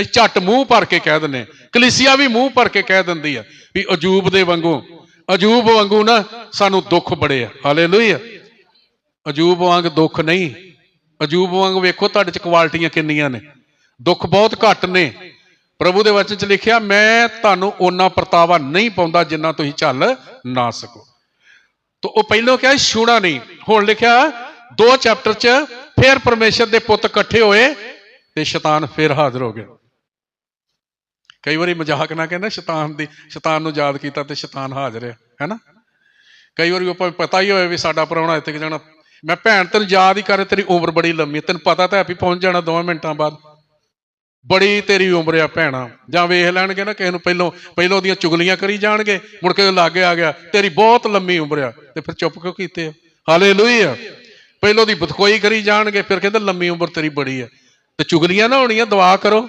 ਅਸੀਂ ਝੱਟ ਮੂੰਹ ਭਰ ਕੇ ਕਹਿ ਦਿੰਨੇ ਕਲੀਸਿਆ ਵੀ ਮੂੰਹ ਭਰ ਕੇ ਕਹਿ ਦਿੰਦੀ ਆ ਵੀ ਅਜੂਬ ਦੇ ਵਾਂਗੂ, ਅਜੂਬ ਵਾਂਗੂ ਨਾ ਸਾਨੂੰ ਦੁੱਖ ਬੜੇ ਆ। ਹਾਲੇਲੂਇਆ। ਅਜੂਬ ਵਾਂਗ ਦੁੱਖ ਨਹੀਂ। ਅਜੂਬ ਵਾਂਗ ਵੇਖੋ ਤੁਹਾਡੇ ਚ ਕੁਆਲਿਟੀਆਂ ਕਿੰਨੀਆਂ ਨੇ। ਦੁੱਖ ਬਹੁਤ ਘੱਟ ਨੇ। ਪ੍ਰਭੂ ਦੇ ਵਚਨ ਚ ਲਿਖਿਆ, ਮੈਂ ਤੁਹਾਨੂੰ ਓਨਾ ਪਰਤਾਵਾ ਨਹੀਂ ਪਾਉਂਦਾ ਜਿੰਨਾ ਤੁਸੀਂ ਝੱਲ ਨਾ ਸਕੋ। ਤੋ ਉਹ ਪਹਿਲਾਂ ਕਿਹਾ ਛੂਣਾ ਨਹੀਂ। ਹੁਣ ਲਿਖਿਆ, ਦੋ ਚੈਪਟਰ ਚ ਫਿਰ ਪਰਮੇਸ਼ਰ ਦੇ ਪੁੱਤ ਇਕੱਠੇ ਹੋਏ ਤੇ ਸ਼ੈਤਾਨ ਫਿਰ ਹਾਜ਼ਰ ਹੋ ਗਿਆ। ਕਈ ਵਾਰੀ ਮਜ਼ਾਕ ਨਾ ਕਹਿੰਦਾ, ਸ਼ੈਤਾਨ ਦੀ, ਸ਼ੈਤਾਨ ਨੂੰ ਯਾਦ ਕੀਤਾ ਤੇ ਸ਼ੈਤਾਨ ਹਾਜ਼ਰ ਹੈ ਹੈਨਾ? ਕਈ ਵਾਰੀ ਆਪਾਂ ਪਤਾ ਹੀ ਹੋਵੇ ਵੀ ਸਾਡਾ ਪ੍ਰਾਹੁਣਾ ਇੱਥੇ ਕਿ ਜਾਣਾ। ਮੈਂ ਭੈਣ, ਤੈਨੂੰ ਯਾਦ ਹੀ ਕਰੇ, ਤੇਰੀ ਉਮਰ ਬੜੀ ਲੰਮੀ ਹੈ ਤੈਨੂੰ ਪਤਾ ਤਾਂ ਹੈ ਵੀ ਪਹੁੰਚ ਜਾਣਾ 2 ਮਿੰਟਾਂ ਬਾਅਦ। ਬੜੀ ਤੇਰੀ ਉਮਰ ਆ ਭੈਣਾ। ਜਾਂ ਵੇਖ ਲੈਣਗੇ ਨਾ ਕਿਸੇ ਨੂੰ ਪਹਿਲੋਂ ਪਹਿਲੋਂ ਉਹਦੀਆਂ ਚੁਗਲੀਆਂ ਕਰੀ ਜਾਣਗੇ, ਮੁੜ ਕੇ ਲਾਗੇ ਆ ਗਿਆ। ਤੇਰੀ ਬਹੁਤ ਲੰਮੀ ਉਮਰ ਆ। ਤੇ ਫਿਰ ਚੁੱਪ ਕਿਉਂ ਕੀਤੇ ਆ? ਹਾਲੇਲੂਇਆ। ਪਹਿਲੋਂ ਦੀ ਬਦਖੋਈ ਕਰੀ ਜਾਣਗੇ, ਫਿਰ ਕਹਿੰਦੇ ਲੰਮੀ ਉਮਰ ਤੇਰੀ ਬੜੀ ਆ। ਤੇ ਚੁਗਲੀਆਂ ਨਾ ਹੋਣੀਆਂ, ਦੁਆ ਕਰੋ।